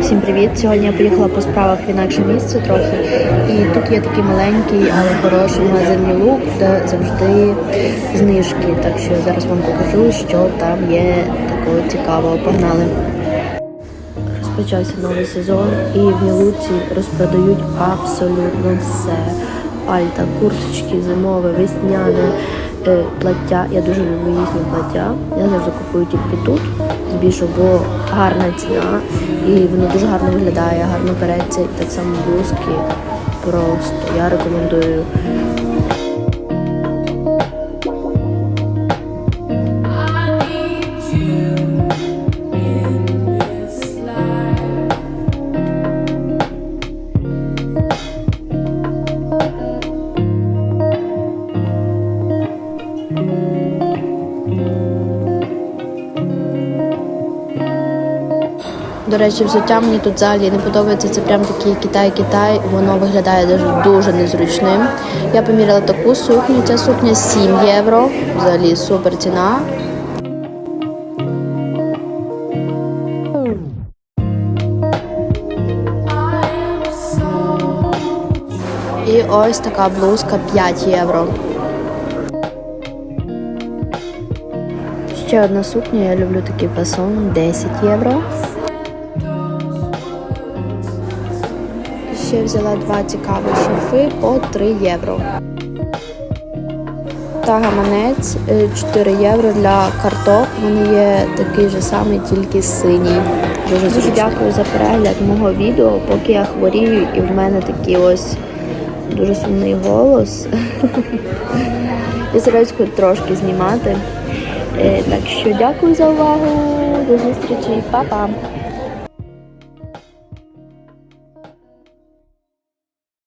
Всім привіт! Сьогодні я поїхала по справах в інакше місце трохи. І тут є такий маленький, але хороший магазин Мілук, де завжди знижки. Так що зараз вам покажу, що там є такого цікавого. Погнали! Розпочався новий сезон і в Мілуці розпродають абсолютно все. Пальта, курточки, зимове, весняне, е, плаття. Я дуже люблю їхні плаття. Я завжди купую тільки тут, збільшу, бо гарна ціна і воно дуже гарно виглядає, гарно береться. І так само блузки. Просто я рекомендую. До речі, взуття мені тут взагалі не подобається. Це прям такий Китай-Китай. Воно виглядає дуже, дуже незручним. Я поміряла таку сукню. Ця сукня 7 євро. Взагалі супер ціна. І ось така блузка 5 євро. Ще одна сукня, я люблю такий фасон 10 євро. Ще взяла два цікаві шарфи по 3 євро. Та гаманець е, 4 євро для карток. Вони є такий же самий, тільки синій. Дуже дуже дякую за перегляд мого відео, поки я хворію, і в мене такий ось дуже сумний голос. Я стараюсь хоч трошки знімати. Е, Так що дякую за увагу. До зустрічі, Па-па!